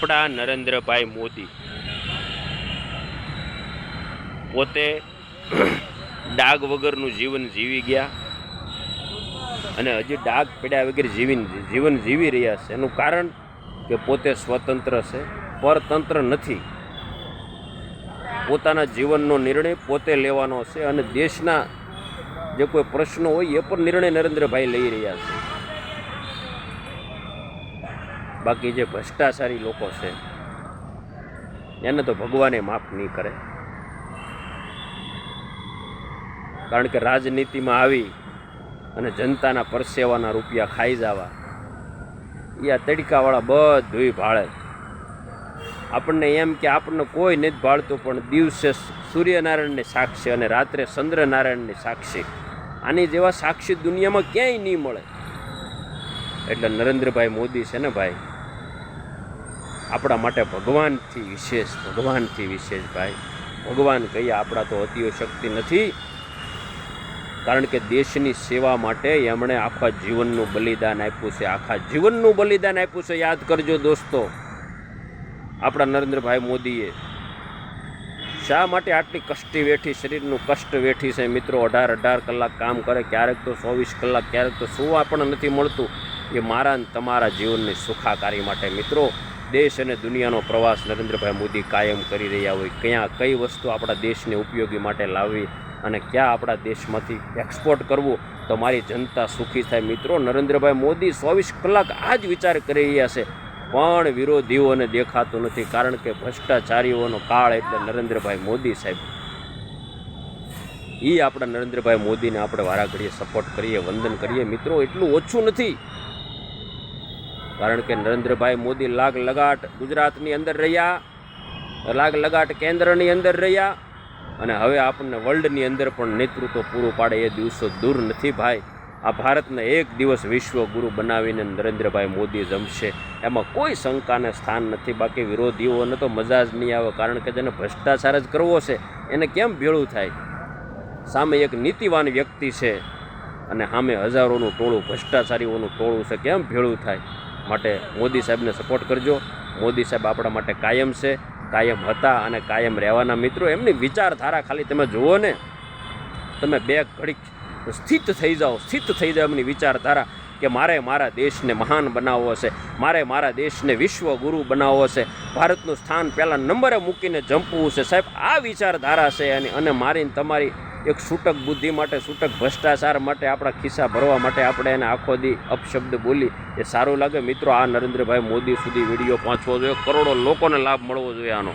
આપણા નરેન્દ્રભાઈ મોદી પોતે ડાઘ વગરનું જીવન જીવી ગયા અને હજી ડાઘ પડ્યા વગર જીવી જીવન જીવી રહ્યા છે. એનું કારણ કે પોતે સ્વતંત્ર છે. પરતંત્ર નથી. પોતાના જીવનનો નિર્ણય પોતે લેવાનો છે અને દેશના જે કોઈ પ્રશ્નો હોય એ પણ નિર્ણય નરેન્દ્રભાઈ લઈ રહ્યા છે. બાકી જે ભ્રષ્ટાચારી લોકો છે, એને તો ભગવાને માફ નહીં કરે. કારણ કે રાજનીતિમાં આવી અને જનતાના પરસેવાના રૂપિયા ખાઈ જવા, એ આ તડકાવાળા બધું ભાળે. આપણને એમ કે આપણને કોઈ નથી ભાળતું, પણ દિવસે સૂર્યનારાયણની સાક્ષી અને રાત્રે ચંદ્રનારાયણની સાક્ષી. આની જેવા સાક્ષી દુનિયામાં ક્યાંય નહીં મળે. એટલે નરેન્દ્રભાઈ મોદી છે ને ભાઈ, આપણા માટે ભગવાનથી વિશેષ ભગવાનથી વિશેષ ભાઈ. ભગવાન કહીએ, આપણા તો અતિઓ શક્તિ નથી. કારણ કે દેશની સેવા માટે એમણે આખા જીવનનું બલિદાન આપ્યું છે. આખા જીવનનું બલિદાન આપ્યું છે. યાદ કરજો દોસ્તો, આપણા નરેન્દ્રભાઈ મોદીએ. શા માટે આટલી કષ્ટી વેઠી? શરીરનું કષ્ટ વેઠી છે. મિત્રો અઢાર અઢાર કલાક કામ કરે, ક્યારેક તો ચોવીસ કલાક, ક્યારેક તો સુવા પણ નથી મળતું. એ મારા અને તમારા જીવનની સુખાકારી માટે મિત્રો, દેશ અને દુનિયાનો પ્રવાસ નરેન્દ્રભાઈ મોદી કાયમ કરી રહ્યા હોય, ક્યાં કઈ વસ્તુ આપણા દેશને ઉપયોગી માટે લાવવી અને ક્યાં આપણા દેશમાંથી એક્સપોર્ટ કરવું, તો મારી જનતા સુખી થાય. મિત્રો, નરેન્દ્રભાઈ મોદી ચોવીસ કલાક આ જ વિચાર કરી રહ્યા છે, પણ વિરોધીઓને દેખાતું નથી, કારણ કે ભ્રષ્ટાચારીઓનો કાળ એટલે નરેન્દ્રભાઈ મોદી સાહેબ. એ આપણા નરેન્દ્રભાઈ મોદીને આપણે વારાઘડીએ સપોર્ટ કરીએ, વંદન કરીએ. મિત્રો, એટલું ઓછું નથી. કારણ કે નરેન્દ્રભાઈ મોદી લાગ લગાટ ગુજરાતની અંદર રહ્યા, લાગ લગાટ કેન્દ્રની અંદર રહ્યા અને હવે આપણને વર્લ્ડની અંદર પણ નેતૃત્વ પૂરું પાડે એ દિવસો દૂર નથી ભાઈ. આ ભારતને એક દિવસ વિશ્વગુરુ બનાવીને નરેન્દ્રભાઈ મોદી જમશે. એમાં કોઈ શંકાને સ્થાન નથી. બાકી વિરોધીઓને તો મજા જ નહીં આવે કારણ કે જેને ભ્રષ્ટાચાર જ કરવો છે, એને કેમ ભેળું થાય? સામે એક નીતિવાન વ્યક્તિ છે અને સામે હજારોનું ટોળું ભ્રષ્ટાચારીઓનું ટોળું છે. કેમ ભેળું થાય? માટે મોદી સાહેબને સપોર્ટ કરજો. મોદી સાહેબ આપણા માટે કાયમ છે, કાયમ હતા અને કાયમ રહેવાના મિત્રો. એમની વિચારધારા ખાલી તમે જુઓ ને, તમે બે ઘડીક સ્થિત થઈ જાઓ, સ્થિત થઈ જાઓ એમની વિચારધારા કે મારે મારા દેશને મહાન બનાવવો છે, મારે મારા દેશને વિશ્વગુરુ બનાવવો છે, ભારતનું સ્થાન પહેલાં નંબરે મૂકીને જંપવું છે. સાહેબ, આ વિચારધારા છે અને અને મારીને તમારી એક છૂટક બુદ્ધિ માટે છૂટક ભ્રષ્ટાચાર માટે આપણા ખિસ્સા ભરવા માટે આપણે એને આખો દી અપશબ્દ બોલી એ સારું લાગે. મિત્રો, આ નરેન્દ્રભાઈ મોદી સુધી વીડિયો પહોંચવો જોઈએ. કરોડો લોકોને લાભ મળવો જોઈએ આનો.